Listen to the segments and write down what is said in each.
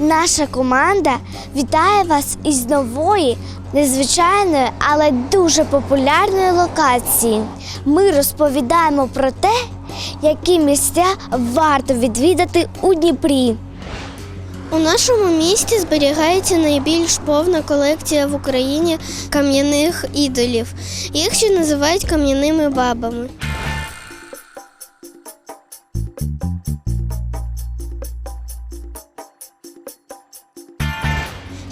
Наша команда вітає вас із нової, незвичайної, але дуже популярної локації. Ми розповідаємо про те, які місця варто відвідати у Дніпрі. У нашому місті зберігається найбільш повна колекція в Україні кам'яних ідолів. Їх ще називають кам'яними бабами.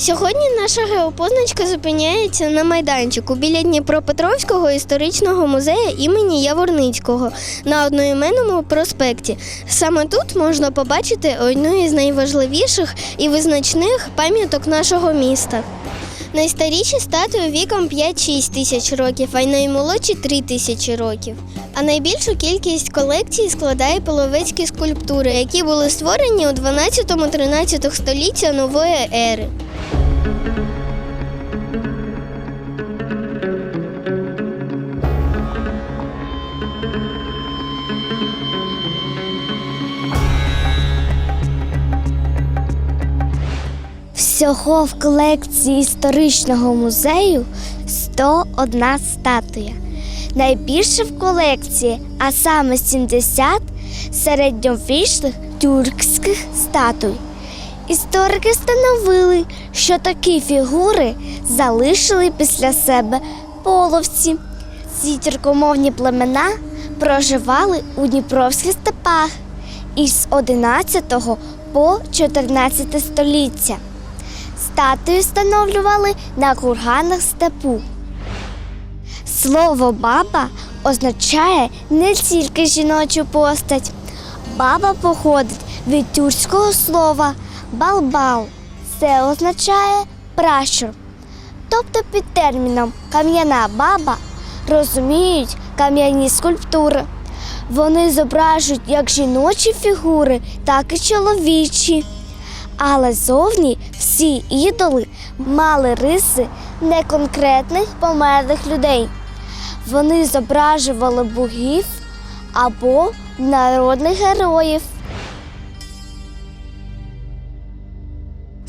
Сьогодні наша геопозначка зупиняється на майданчику біля Дніпропетровського історичного музею імені Яворницького на одноіменному проспекті. Саме тут можна побачити одну із найважливіших і визначних пам'яток нашого міста. Найстаріші статуї віком 5-6 тисяч років, а й наймолодші 3 тисячі років. А найбільшу кількість колекцій складає половецькі скульптури, які були створені у 12-13 століття нової ери. Всього в колекції історичного музею 101 статуя. Найбільше в колекції, а саме 70 середньовічних тюркських статуй. Історики встановили, що такі фігури залишили після себе половці. Ці тюркомовні племена проживали у Дніпровських степах із 11 по 14 століття. Статуї встановлювали на курганах степу. Слово баба означає не тільки жіночу постать. Баба походить від тюркського слова балбал. Це означає пращур. Тобто під терміном кам'яна баба розуміють кам'яні скульптури. Вони зображують як жіночі фігури, так і чоловічі. Але зовні всі ідоли мали риси неконкретних померлих людей. Вони зображували богів або народних героїв.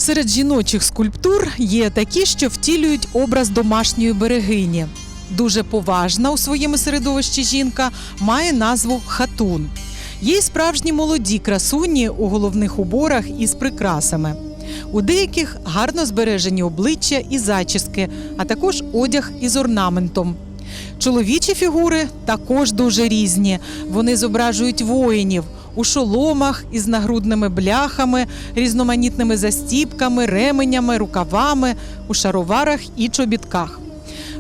Серед жіночих скульптур є такі, що втілюють образ домашньої берегині. Дуже поважна у своєму середовищі жінка має назву хатун. Є й справжні молоді красуні у головних уборах із прикрасами. У деяких гарно збережені обличчя і зачіски, а також одяг із орнаментом. Чоловічі фігури також дуже різні. Вони зображують воїнів у шоломах із нагрудними бляхами, різноманітними застіпками, ременями, рукавами, у шароварах і чобітках.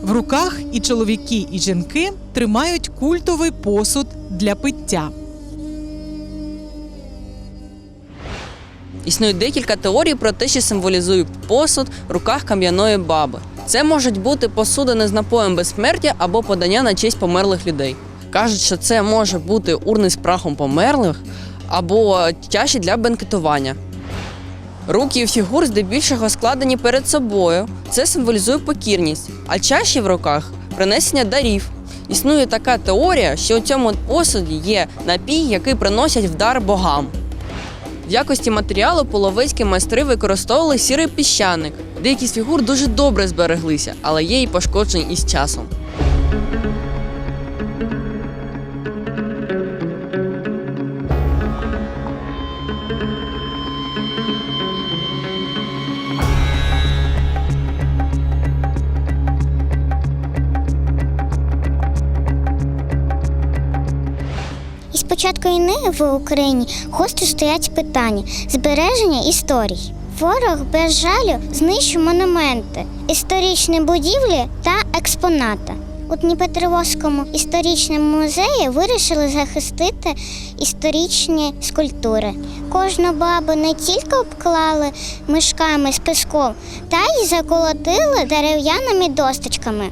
В руках і чоловіки, і жінки тримають культовий посуд для пиття. Існує декілька теорій про те, що символізує посуд в руках кам'яної баби. Це можуть бути посудини з напоєм безсмертя або подання на честь померлих людей. Кажуть, що це може бути урни з прахом померлих або чаші для бенкетування. Руки фігур здебільшого складені перед собою. Це символізує покірність, а чаші в руках принесення дарів. Існує така теорія, що у цьому посуді є напій, який приносять в дар богам. В якості матеріалу половецькі майстри використовували сірий піщаник. Деякі з фігур дуже добре збереглися, але є і пошкоджені із часом. Початку війни в Україні гостро стоять питання збереження історій. Ворог без жалю знищує монументи, історичні будівлі та експонати. У Дніпропетровському історичному музеї вирішили захистити історичні скульптури. Кожну бабу не тільки обклали мішками з піском, та й заколотили дерев'яними досточками.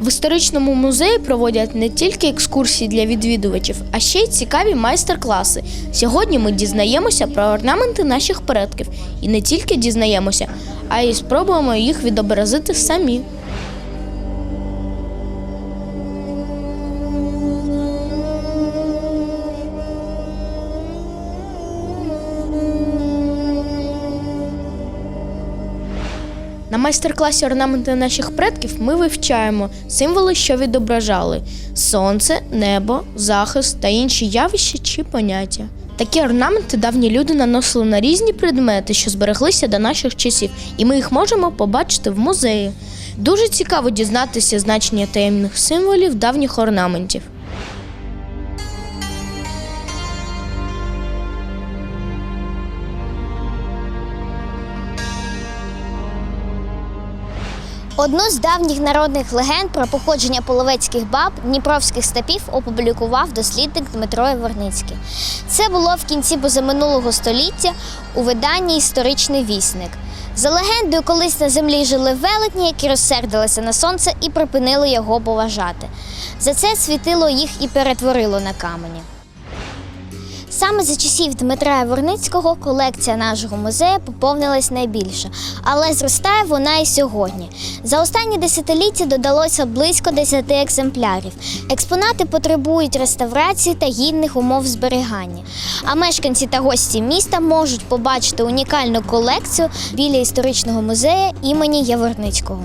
В історичному музеї проводять не тільки екскурсії для відвідувачів, а ще й цікаві майстер-класи. Сьогодні ми дізнаємося про орнаменти наших предків і не тільки дізнаємося, а й спробуємо їх відобразити самі. На майстер-класі орнаменти наших предків ми вивчаємо символи, що відображали: сонце, небо, захист та інші явища чи поняття. Такі орнаменти давні люди наносили на різні предмети, що збереглися до наших часів, і ми їх можемо побачити в музеї. Дуже цікаво дізнатися значення таємних символів давніх орнаментів. Одну з давніх народних легенд про походження половецьких баб Дніпровських степів опублікував дослідник Дмитро Яворницький. Це було в кінці позаминулого століття у виданні Історичний вісник. За легендою, колись на землі жили велетні, які розсердилися на сонце і припинили його поважати. За це світило їх і перетворило на камені. Саме за часів Дмитра Яворницького колекція нашого музею поповнилась найбільше, але зростає вона і сьогодні. За останні десятиліття додалося близько 10 екземплярів. Експонати потребують реставрації та гідних умов зберігання. А мешканці та гості міста можуть побачити унікальну колекцію біля історичного музею імені Яворницького.